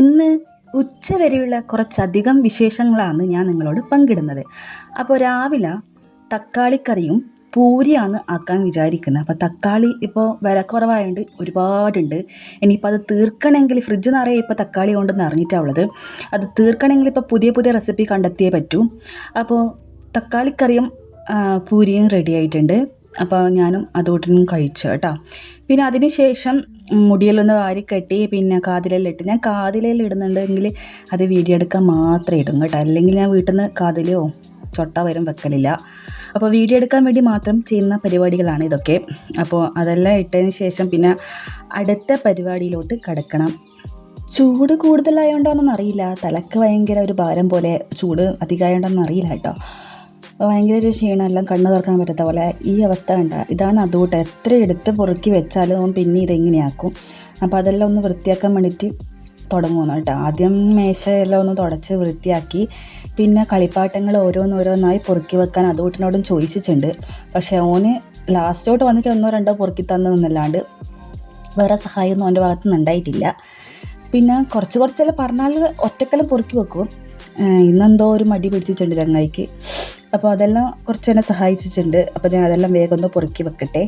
ഇന്ന് ഉച്ചവരെയുള്ള കുറച്ചധികം വിശേഷങ്ങളാണ് ഞാൻ നിങ്ങളോട് പങ്കിടുന്നത്. അപ്പോൾ രാവിലെ തക്കാളിക്കറിയും പൂരിയാണ് ആക്കാൻ വിചാരിക്കുന്നത്. അപ്പോൾ തക്കാളി ഇപ്പോൾ വിലക്കുറവായതുകൊണ്ട് ഒരുപാടുണ്ട്. ഇനിയിപ്പോൾ അത് തീർക്കണമെങ്കിൽ ഫ്രിഡ്ജ് നിറയെ ഇപ്പോൾ തക്കാളി കൊണ്ട് നിറഞ്ഞിട്ടാണ് ഉള്ളത്. അത് തീർക്കണമെങ്കിൽ ഇപ്പോൾ പുതിയ പുതിയ റെസിപ്പി കണ്ടെത്തിയേ പറ്റൂ. അപ്പോൾ തക്കാളിക്കറിയും പൂരിയും റെഡി ആയിട്ടുണ്ട്. അപ്പോൾ ഞാനും അതുകൂട്ടും കഴിച്ചു കേട്ടോ. പിന്നെ അതിന് ശേഷം മുടിയിലൊന്ന് വാരിക്കെട്ടി പിന്നെ കാതിലെല്ലാം ഇട്ട് ഞാൻ കാതിലെല്ലാം ഇടുന്നുണ്ടെങ്കിൽ അത് വീഡിയോ എടുക്കാൻ മാത്രമേ ഇടും കേട്ടോ. അല്ലെങ്കിൽ ഞാൻ വീട്ടിൽ നിന്ന് കാതിലോ ചൊട്ട വരും വെക്കലില്ല. അപ്പോൾ വീഡിയോ എടുക്കാൻ വേണ്ടി മാത്രം ചെയ്യുന്ന പരിപാടികളാണ് ഇതൊക്കെ. അപ്പോൾ അതെല്ലാം ഇട്ടതിന് ശേഷം പിന്നെ അടുത്ത പരിപാടിയിലോട്ട് കിടക്കണം. ചൂട് കൂടുതലായതുകൊണ്ടോന്നൊന്നും അറിയില്ല. തലക്ക് ഭയങ്കര ഒരു ഭാരം പോലെ ചൂട് അധികമായോണ്ടൊന്നും അറിയില്ല കേട്ടോ. ഭയങ്കര ഒരു ക്ഷീണമെല്ലാം കണ്ണു തുറക്കാൻ പറ്റാത്ത പോലെ ഈ അവസ്ഥ കണ്ട. ഇതാണ് അതുകൊണ്ട് എത്ര എടുത്ത് പൊറുക്കി വെച്ചാലും അവൻ പിന്നെ ഇതെങ്ങനെയാക്കും അപ്പോൾ അതെല്ലാം ഒന്ന് വൃത്തിയാക്കാൻ വേണ്ടിയിട്ട് തുടങ്ങുന്നു കേട്ടോ. ആദ്യം മേശയെല്ലാം ഒന്ന് തുടച്ച് വൃത്തിയാക്കി പിന്നെ കളിപ്പാട്ടങ്ങൾ ഓരോന്നോരോന്നായി പൊറുക്കി വെക്കാൻ അതുകൂട്ടിനോടും ചോദിച്ചിട്ടുണ്ട്. പക്ഷേ ഓന് ലാസ്റ്റോട്ട് വന്നിട്ട് ഒന്നോ രണ്ടോ പൊറുക്കി തന്നതെന്നല്ലാണ്ട് വേറെ സഹായമൊന്നും അവന്റെ ഭാഗത്തു നിന്ന് ഉണ്ടായിട്ടില്ല. പിന്നെ കുറച്ച് കുറച്ചെല്ലാം പറഞ്ഞാൽ ഒറ്റക്കെല്ലാം പൊറുക്കി വെക്കും. ഇന്നെന്തോ ഒരു മടി പിടിച്ചിട്ടുണ്ട് ചങ്ങായിക്ക്. അപ്പോൾ അതെല്ലാം കുറച്ച് എന്നെ സഹായിച്ചിട്ടുണ്ട്. അപ്പോൾ ഞാൻ അതെല്ലാം വേഗം ഒന്ന് പൊറുക്കി വെക്കട്ടെ.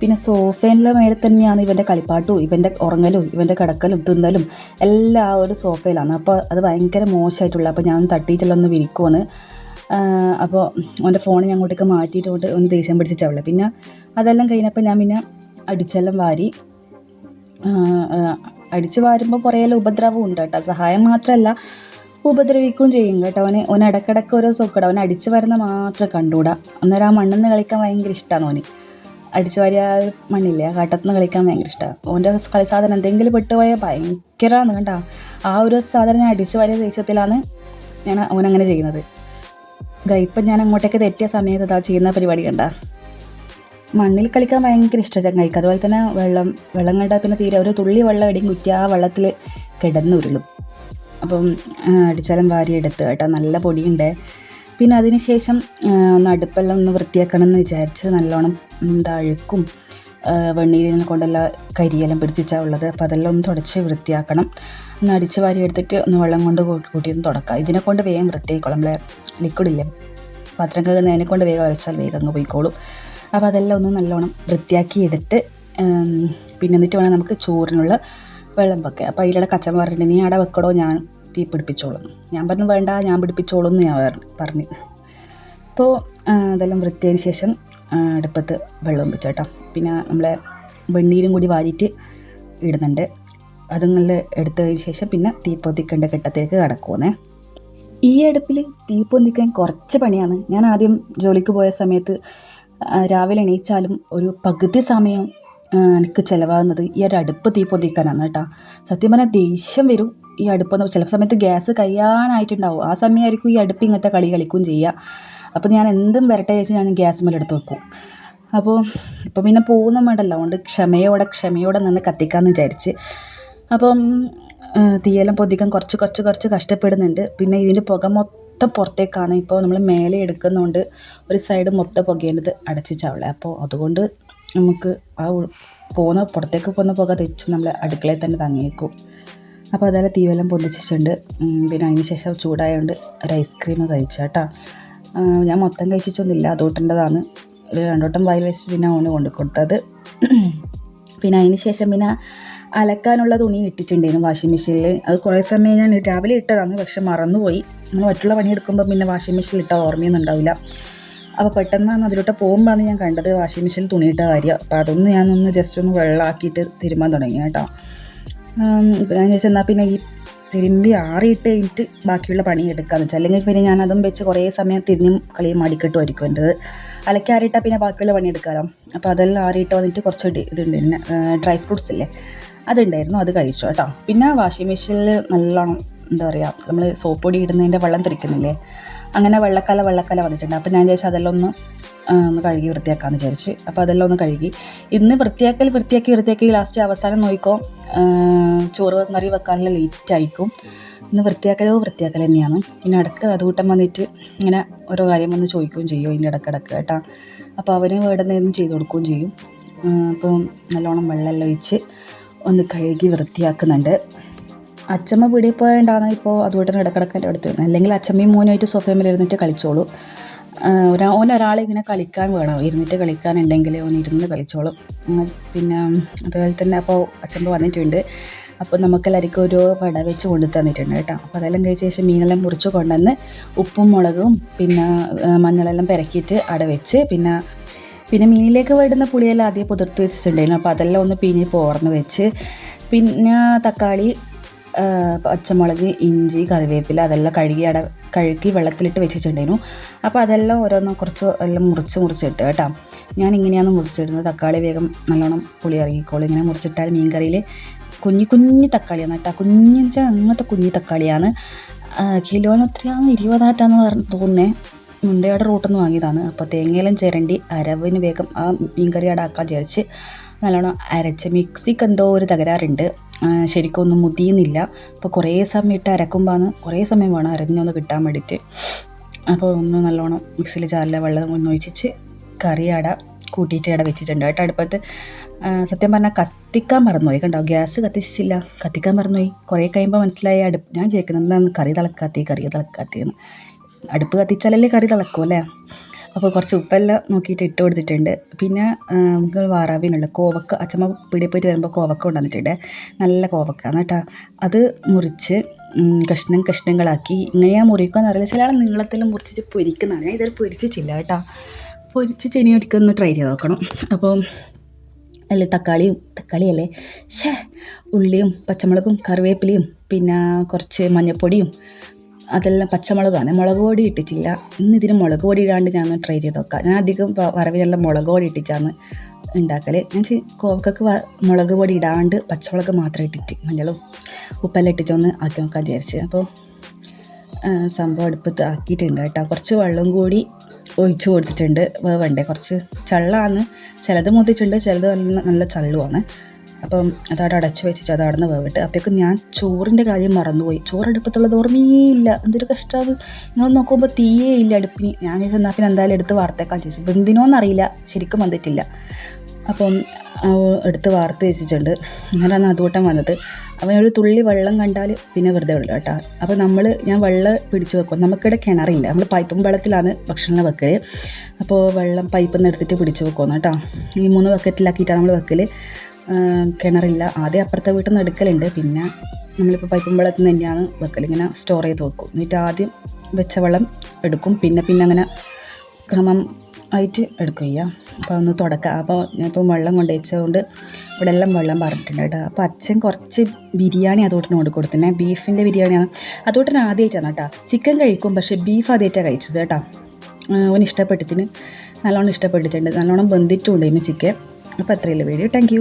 പിന്നെ സോഫേന്റെ മേലെ തന്നെയാണ് ഇവന്റെ കളിപ്പാട്ടും ഇവന്റെ ഉറങ്ങലും ഇവന്റെ കിടക്കലും തിന്നലും എല്ലാം ആ ഒരു സോഫയിലാണ്. അപ്പോൾ അത് ഭയങ്കര മോശമായിട്ടുള്ള അപ്പോൾ ഞാൻ തട്ടിയിട്ടുള്ള ഒന്ന് വിരിക്കുമെന്ന് അപ്പോൾ അവന്റെ ഫോൺ ഞാൻ അങ്ങോട്ടേക്ക് മാറ്റിയിട്ട് ഒന്ന് ദേഷ്യം പിടിച്ചിട്ടുള്ളത് പിന്നെ അതെല്ലാം കഴിഞ്ഞപ്പോൾ ഞാൻ പിന്നെ അടിച്ചെല്ലാം വാരി. അടിച്ച് വാരുമ്പോൾ കുറേയെല്ലാം ഉപദ്രവം ഉണ്ട് കേട്ടോ. സഹായം മാത്രമല്ല ഉപദ്രവിക്കുകയും ചെയ്യും കേട്ടോ അവന്. ഓന ഇടക്കിടക്ക് ഓരോ സോക്കട അവൻ അടിച്ചു വരുന്ന മാത്രം കണ്ടുകൂടാ. അന്നേരം ആ മണ്ണിൽ നിന്ന് കളിക്കാൻ ഭയങ്കര ഇഷ്ടമാണ് ഓന്. അടിച്ചു വാരിയ മണ്ണില്ലേ ആ കാട്ടത്തുനിന്ന് കളിക്കാൻ ഭയങ്കര ഇഷ്ടമാണ് ഓന്റെ കളി സാധനം എന്തെങ്കിലും പെട്ടുപോയാൽ ഭയങ്കരമാണ് കേട്ടോ ആ ഒരു സാധനം ഞാൻ അടിച്ചു വാരിയ ദേശത്തിലാണ് ഞാൻ അവനങ്ങനെ ചെയ്യുന്നത്. ഇതാ ഇപ്പം ഞാൻ അങ്ങോട്ടേക്ക് തെറ്റിയ സമയത്ത് ഇതാ ചെയ്യുന്ന പരിപാടി കണ്ട. മണ്ണിൽ കളിക്കാൻ ഭയങ്കര ഇഷ്ടമാണ് ചങ്ങായിക്ക്. അതുപോലെ തന്നെ വെള്ളം വെള്ളം കണ്ടാൽ പിന്നെ തീരെ ഒരു തുള്ളി വെള്ളം ഇടിയും കുറ്റി ആ വെള്ളത്തിൽ കിടന്നുരുളും അപ്പം അടിച്ചാലും വാരി എടുത്ത് കേട്ടോ. നല്ല പൊടിയുണ്ട്. പിന്നെ അതിന് ശേഷം ഒന്ന് വൃത്തിയാക്കണം എന്ന് വിചാരിച്ച് നല്ലോണം എന്താ അഴുക്കും വെണ്ണീരിനെ കൊണ്ടെല്ലാം കരിയെല്ലാം പിടിച്ചിച്ചാ ഉള്ളത്. അപ്പോൾ അതെല്ലാം ഒന്ന് തുടച്ച് വൃത്തിയാക്കണം. ഒന്ന് അടിച്ച് വാരി എടുത്തിട്ട് ഒന്ന് വെള്ളം കൊണ്ട് കൂട്ടി ഒന്ന് തുടക്കാം. ഇതിനെ കൊണ്ട് വേഗം വൃത്തിയായിക്കോളും. നമ്മളെ ലിക്വിഡില്ല പാത്രം കഴുകുന്നതിനെ കൊണ്ട് വേഗം അരച്ചാൽ വേഗം അങ്ങ് പോയിക്കോളും. അപ്പോൾ അതെല്ലാം ഒന്ന് നല്ലോണം വൃത്തിയാക്കി എടുത്ത് പിന്നെ എന്നിട്ട് വേണം നമുക്ക് ചോറിനുള്ള വെള്ളം വെക്കുക അപ്പോൾ അതിലുള്ള കച്ചൻ പറഞ്ഞിട്ട് നീ അവിടെ വെക്കടോ ഞാൻ തീ പിടിപ്പിച്ചോളും. ഞാൻ പറഞ്ഞു വേണ്ട ഞാൻ പിടിപ്പിച്ചോളും എന്ന് ഞാൻ പറഞ്ഞു അപ്പോൾ അതെല്ലാം വൃത്തിയതിന് ശേഷം അടുപ്പത്ത് വെള്ളം വെച്ചേട്ടോ പിന്നെ നമ്മളെ വെണ്ണീരും കൂടി വാരിയിട്ട് ഇടുന്നുണ്ട്. അതും നല്ല എടുത്തതിന് ശേഷം പിന്നെ തീ പൊതിക്കേണ്ട ഘട്ടത്തിലേക്ക് കടക്കുമെന്നേ ഈ അടുപ്പിൽ തീ പൊന്തിക്കാൻ കുറച്ച് പണിയാണ്. ഞാൻ ആദ്യം ജോലിക്ക് പോയ സമയത്ത് രാവിലെ എണീച്ചാലും ഒരു പകുതി സമയം എനിക്ക് ചിലവാകുന്നത് ഈ ഒരു അടുപ്പ് തീ പൊന്തിക്കാനാണ് കേട്ടോ. സത്യം പറഞ്ഞാൽ ദേഷ്യം വരും ഈ അടുപ്പ് ചില സമയത്ത് ഗ്യാസ് കഴിയാനായിട്ടുണ്ടാവും ആ സമയമായിരിക്കും ഈ അടുപ്പ് ഇങ്ങനത്തെ കളി കളിക്കുകയും ചെയ്യുക. അപ്പോൾ ഞാൻ എന്തും വരട്ടെ വെച്ച് ഞാൻ ഗ്യാസ് മേലെടുത്ത് വെക്കും. അപ്പോൾ ഇപ്പം പിന്നെ പോകുന്ന വേണ്ടല്ലോ. അതുകൊണ്ട് ക്ഷമയോടെ ക്ഷമയോടെ നിന്ന് കത്തിക്കാമെന്ന് വിചാരിച്ച്. അപ്പം തീയെല്ലാം പൊതിക്കാൻ കുറച്ച് കുറച്ച് കുറച്ച് കഷ്ടപ്പെടുന്നുണ്ട്. പിന്നെ ഇതിന്റെ പുക മൊത്തം പുറത്തേക്കാണ്. ഇപ്പോൾ നമ്മൾ മേലെ എടുക്കുന്നതുകൊണ്ട് ഒരു സൈഡ് മൊത്തം പുകേണ്ടത് അടച്ചിച്ചാവുള്ളത് അപ്പോൾ അതുകൊണ്ട് നമുക്ക് ആ പോകുന്ന പുറത്തേക്ക് പോകുന്ന പുക തെച്ച് നമ്മൾ അടുക്കളയിൽ തന്നെ തങ്ങിയേക്കും. അപ്പോൾ അതെല്ലാം തീവെല്ലാം പൊന്തിച്ചിട്ടുണ്ട്. പിന്നെ അതിന് ശേഷം ചൂടായതുകൊണ്ട് ഒരു ഐസ്ക്രീം കഴിച്ചു കേട്ടോ. ഞാൻ മൊത്തം കഴിച്ചിട്ടൊന്നുമില്ല. അതോട്ടേണ്ടതാണ്. ഒരു രണ്ടോട്ടം വായിൽ വെച്ച് പിന്നെ ഓന് കൊണ്ട് കൊടുത്തത്. പിന്നെ അതിന് ശേഷം പിന്നെ അലക്കാനുള്ള തുണി ഇട്ടിട്ടുണ്ടായിരുന്നു വാഷിംഗ് മെഷീനിൽ അത് കുറേ സമയം ഞാൻ രാവിലെ ഇട്ടതാണ് പക്ഷെ മറന്നുപോയി. നമ്മൾ മറ്റുള്ള പണി എടുക്കുമ്പോൾ പിന്നെ വാഷിംഗ് മെഷീനിൽ ഇട്ടാൽ ഓർമ്മയൊന്നും ഉണ്ടാവില്ല. അപ്പോൾ പെട്ടെന്ന് അതിലോട്ട് പോകുമ്പോഴാണ് ഞാൻ കണ്ടത് വാഷിംഗ് മെഷീനിൽ തുണിയിട്ട കാര്യം. അപ്പോൾ അതൊന്ന് ഞാനൊന്ന് ജസ്റ്റ് ഒന്ന് വെള്ളമാക്കിയിട്ട് തിരുമ്പാൻ തുടങ്ങി കേട്ടോ. ഞാൻ ചോദിച്ചാൽ എന്നാൽ പിന്നെ ഈ തിരുമ്പി ആറിയിട്ട് കഴിഞ്ഞിട്ട് ബാക്കിയുള്ള പണി എടുക്കാമെന്ന് വെച്ചാൽ അല്ലെങ്കിൽ പിന്നെ ഞാൻ അതും വെച്ച് കുറേ സമയം തിരിഞ്ഞും കളിയും മടിക്കെട്ടുമായിരിക്കും എന്റെത് അലക്കി ആറിയിട്ടാൽ പിന്നെ ബാക്കിയുള്ള പണി എടുക്കാമല്ലോ അപ്പോൾ അതെല്ലാം ആറിയിട്ട് വന്നിട്ട് കുറച്ച് ഇതുണ്ട് പിന്നെ ഡ്രൈ ഫ്രൂട്ട്സ് ഇല്ലേ? അതുണ്ടായിരുന്നു അത് കഴിച്ചു കേട്ടോ. പിന്നെ വാഷിംഗ് മെഷീനിൽ നല്ലോണം എന്താ പറയുക നമ്മൾ സോപ്പ് പൊടി ഇടുന്നതിന്റെ വെള്ളം തെറിക്കുന്നില്ലേ? അങ്ങനെ വെള്ളക്കല വെള്ളക്കല വന്നിട്ടുണ്ട്. അപ്പോൾ ഞാൻ വിചാരിച്ചു അതെല്ലാം ഒന്ന് ഒന്ന് കഴുകി വൃത്തിയാക്കാമെന്ന് വിചാരിച്ച്. അപ്പോൾ അതെല്ലാം ഒന്ന് കഴുകി. ഇന്ന് വൃത്തിയാക്കൽ വൃത്തിയാക്കി വൃത്തിയാക്കി ലാസ്റ്റ് അവസാനം നോക്കിക്കോ ചോറ് കറി വെക്കാനുള്ള ലേറ്റ് ആയിരിക്കും. ഇന്ന് വൃത്തിയാക്കലോ വൃത്തിയാക്കൽ തന്നെയാണ്. പിന്നെ ഇടയ്ക്ക് അതുകൂട്ടം വന്നിട്ട് ഇങ്ങനെ ഓരോ കാര്യം വന്ന് ചോദിക്കുകയും ചെയ്യും ഇതിന്റെ ഇടക്കിടക്ക് കേട്ടോ. അപ്പോൾ അവന് വേണ്ടുന്നതും ചെയ്ത് കൊടുക്കുകയും ചെയ്യും. അപ്പം നല്ലോണം വെള്ളമെല്ലാം ഒഴിച്ച് ഒന്ന് കഴുകി വൃത്തിയാക്കുന്നുണ്ട്. അച്ചമ്മ വീടിൽ പോയതുകൊണ്ടാണ് ഇപ്പോൾ അതുകൊണ്ട് തന്നെ ഇടക്കിടക്ക് എന്റെ അടുത്ത് വരുന്നത്. അല്ലെങ്കിൽ അച്ഛമ്മയും മോനുമായിട്ട് സോഫയിൽ ഇരുന്നിട്ട് കളിച്ചോളൂ. ഒരാ ഓനൊരാളെ ഇങ്ങനെ കളിക്കാൻ വേണം. ഇരുന്നിട്ട് കളിക്കാനുണ്ടെങ്കിൽ ഓൻ ഇരുന്ന് കളിച്ചോളും. പിന്നെ അതുപോലെ തന്നെ അപ്പോൾ അച്ഛമ്മ വന്നിട്ടുണ്ട്. അപ്പോൾ നമുക്കെല്ലാവർക്കും ഒരു പട വെച്ച് കൊണ്ടു തന്നിട്ടുണ്ട് കേട്ടോ. അപ്പോൾ അതെല്ലാം കഴിച്ച ശേഷം മീനെല്ലാം മുറിച്ച് കൊണ്ടുവന്ന് ഉപ്പും മുളകും പിന്നെ മഞ്ഞളെല്ലാം പെരക്കിയിട്ട് അട വെച്ച് പിന്നെ പിന്നെ മീനിലേക്ക് വരുന്ന പുളിയെല്ലാം ആദ്യം പുതിർത്ത് വെച്ചിട്ടുണ്ടായിരുന്നു. അപ്പോൾ അതെല്ലാം ഒന്ന് പിഞ്ഞ് പോർന്ന് വെച്ച് പിന്നെ തക്കാളി പച്ചമുളക് ഇഞ്ചി കറിവേപ്പില അതെല്ലാം കഴുകി അട കഴുകി വെള്ളത്തിലിട്ട് വെച്ചിട്ടുണ്ടായിരുന്നു. അപ്പോൾ അതെല്ലാം ഓരോന്ന് കുറച്ച് എല്ലാം മുറിച്ച് മുറിച്ചിട്ട് കേട്ടോ. ഞാൻ ഇങ്ങനെയാണ് മുറിച്ചിടുന്നത്. തക്കാളി വേഗം നല്ലോണം പുളി ഇറങ്ങിക്കോളും. ഇങ്ങനെ മുറിച്ചിട്ടാൽ മീൻ കറിയിൽ കുഞ്ഞു കുഞ്ഞു തക്കാളിയാണ് കേട്ടോ. കുഞ്ഞു വെച്ചാൽ അങ്ങനത്തെ കുഞ്ഞു തക്കാളിയാണ്. കിലോന് എത്രയാണ്? ഇരുപതാറ്റാന്ന് പറഞ്ഞ് തോന്നുന്നേ. മുണ്ടയുടെ റൂട്ടിൽ നിന്ന് വാങ്ങിയതാണ്. അപ്പോൾ തേങ്ങയിലും ചിരണ്ടി അരവിന് വേഗം ആ മീൻകറി കറി ആക്കാൻ വിചാരിച്ച് നല്ലോണം അരച്ച്. മിക്സിക്ക് എന്തോ ഒരു തകരാറുണ്ട്. ശരിക്കും ഒന്നും മുതിയുന്നില്ല. അപ്പോൾ കുറേ സമയം ഇട്ട് അരക്കുമ്പോഴാണ് കുറേ സമയം വേണം അരഞ്ഞൊന്ന് കിട്ടാൻ വേണ്ടിയിട്ട് അപ്പോൾ ഒന്ന് നല്ലോണം മിക്സിയിൽ ചാറിലെ വെള്ളം ഒന്ന് ഒഴിച്ചിട്ട് കറി അവിടെ കൂട്ടിയിട്ട് ഇട വെച്ചിട്ടുണ്ട്. കേട്ടോ അടുപ്പത്ത്. സത്യം പറഞ്ഞാൽ കത്തിക്കാൻ മറന്നുപോയി. കണ്ടോ ഗ്യാസ് കത്തിച്ചില്ല. കത്തിക്കാൻ മറന്നുപോയി. കുറേ കഴിയുമ്പോൾ മനസ്സിലായി അടുപ്പ് ഞാൻ ചേക്കുന്നത് കറി തിളക്കാത്തി കറി തിളക്കാത്തിയെന്ന് അടുപ്പ് കത്തിച്ചാലല്ലേ കറി തിളക്കും അല്ലേ? അപ്പോൾ കുറച്ച് ഉപ്പെല്ലാം നോക്കിയിട്ട് ഇട്ട് കൊടുത്തിട്ടുണ്ട്. പിന്നെ നമുക്ക് വാറാവിനുള്ള കോവക്ക അച്ഛമ്മ പീടിയിൽ പോയിട്ട് വരുമ്പോൾ കോവക്ക കൊണ്ടുവന്നിട്ടുണ്ട്. നല്ല കോവക്ക കേട്ടോ. അത് മുറിച്ച് കഷ്ണം കഷ്ണങ്ങളാക്കി ഇങ്ങനെയാണ് മുറിക്കുക അറിയില്ല. ചില ആൾ നീളത്തിൽ മുറിച്ച് പൊരിക്കുന്നതാണ്. ഞാൻ ഇതുവരെ പൊരിച്ചിട്ടില്ല കേട്ടോ. പൊരിച്ച് ചെനി ഒരിക്കൽ ഒന്ന് ട്രൈ ചെയ്ത് നോക്കണം. അപ്പോൾ അല്ലേ തക്കാളിയും തക്കാളിയല്ലേ? ഷേ ഉള്ളിയും പച്ചമുളകും കറിവേപ്പിലയും പിന്നെ കുറച്ച് മഞ്ഞൾപ്പൊടിയും അതെല്ലാം പച്ചമുളകാണ് മുളക് പൊടി ഇട്ടിട്ടില്ല. ഇന്ന് ഇതിന് മുളക് പൊടി ഇടാണ്ട് ഞാൻ ട്രൈ ചെയ്ത് നോക്കാം. ഞാൻ അധികം വറവിനെല്ലാം മുളക് പൊടി ഇട്ടിട്ടാണ് ഉണ്ടാക്കൽ ഞാൻ കോവക്കക്ക് മുളക് പൊടി ഇടാണ്ട് പച്ചമുളക് മാത്രം ഇട്ടിട്ട് മഞ്ഞളും ഉപ്പെല്ലാം ഇട്ടിട്ടൊന്ന് ആക്കി നോക്കാൻ വിചാരിച്ച്. അപ്പോൾ സംഭവം അടുപ്പത്ത് ആക്കിയിട്ടുണ്ട് കേട്ടോ. കുറച്ച് വെള്ളം കൂടി ഒഴിച്ചു കൊടുത്തിട്ടുണ്ട്. വേവണ്ടേ? കുറച്ച് ചള്ളാണ് ചിലത് മുതിച്ചിട്ടുണ്ട് ചിലത് നല്ല നല്ല ചള്ളുമാണ് അപ്പം അതവിടെ അടച്ച് വെച്ചിട്ട് അത് അവിടെ വേവിട്ട് അപ്പോഴേക്കും ഞാൻ ചോറിന്റെ കാര്യം മറന്നുപോയി. ചോറ് അടുപ്പത്തുള്ളത് ഓർമ്മയില്ല എന്തൊരു കഷ്ടമാണ് നിങ്ങൾ നോക്കുമ്പോൾ തീയേ ഇല്ല അടുപ്പിന്. ഞാൻ എന്നാൽ പിന്നെ എന്തായാലും എടുത്ത് വാർത്തേക്കാൻ ചോദിച്ചു എന്തിനോന്നറിയില്ല ശരിക്കും വന്നിട്ടില്ല. അപ്പം എടുത്ത് വാർത്ത് വെച്ചിട്ടുണ്ട്. അങ്ങനെയാണ് അതുകൂട്ടം വന്നത്. അവനൊരു തുള്ളി വെള്ളം കണ്ടാൽ പിന്നെ വെറുതെ ഉള്ളു കേട്ടോ. അപ്പോൾ നമ്മൾ ഞാൻ വെള്ളം പിടിച്ച് വെക്കും. നമുക്കിവിടെ കിണറില്ല. നമ്മൾ പൈപ്പും വെള്ളത്തിലാണ് ഭക്ഷണം വെക്കൽ അപ്പോൾ വെള്ളം പൈപ്പിൽ നിന്ന് എടുത്തിട്ട് പിടിച്ച് വെക്കുന്നു കേട്ടോ. ഈ മൂന്ന് ബക്കറ്റിലാക്കിയിട്ടാണ് നമ്മൾ വെക്കൽ കിണറില്ല. ആദ്യം അപ്പുറത്തെ വീട്ടിൽ നിന്ന് എടുക്കലുണ്ട്. പിന്നെ നമ്മളിപ്പോൾ പൈപ്പും വെള്ളത്തിൽ നിന്ന് തന്നെയാണ് വെക്കൽ ഇങ്ങനെ സ്റ്റോർ ചെയ്ത് വെക്കും. എന്നിട്ട് ആദ്യം വെച്ച വെള്ളം എടുക്കും. പിന്നെ പിന്നെ അങ്ങനെ ക്രമം ആയിട്ട് എടുക്കും ചെയ്യുക അപ്പോൾ ഒന്ന് തുടക്കാം. അപ്പോൾ ഞാനിപ്പോൾ വെള്ളം കൊണ്ട് വെച്ചതുകൊണ്ട് ഇവിടെ എല്ലാം വെള്ളം പറഞ്ഞിട്ടുണ്ട് കേട്ടോ. അപ്പോൾ അച്ഛൻ കുറച്ച് ബിരിയാണി അതോട്ടിന് കൊണ്ട് കൊടുത്തിനെ ബീഫിന്റെ ബിരിയാണിയാണ്. അതോട്ടിന് ആദ്യമായിട്ടാണ് കേട്ടോ. ചിക്കൻ കഴിക്കും പക്ഷേ ബീഫ് ആദ്യമായിട്ടാണ് കഴിച്ചത് കേട്ടോ. അവൻ ഇഷ്ടപ്പെട്ടതിന് നല്ലോണം ഇഷ്ടപ്പെട്ടിട്ടുണ്ട്. നല്ലോണം ബന്ധിട്ടുണ്ടായിരുന്നു ചിക്കൻ. അപ്പോൾ അത്രയല്ലേ വീഡിയോ. താങ്ക്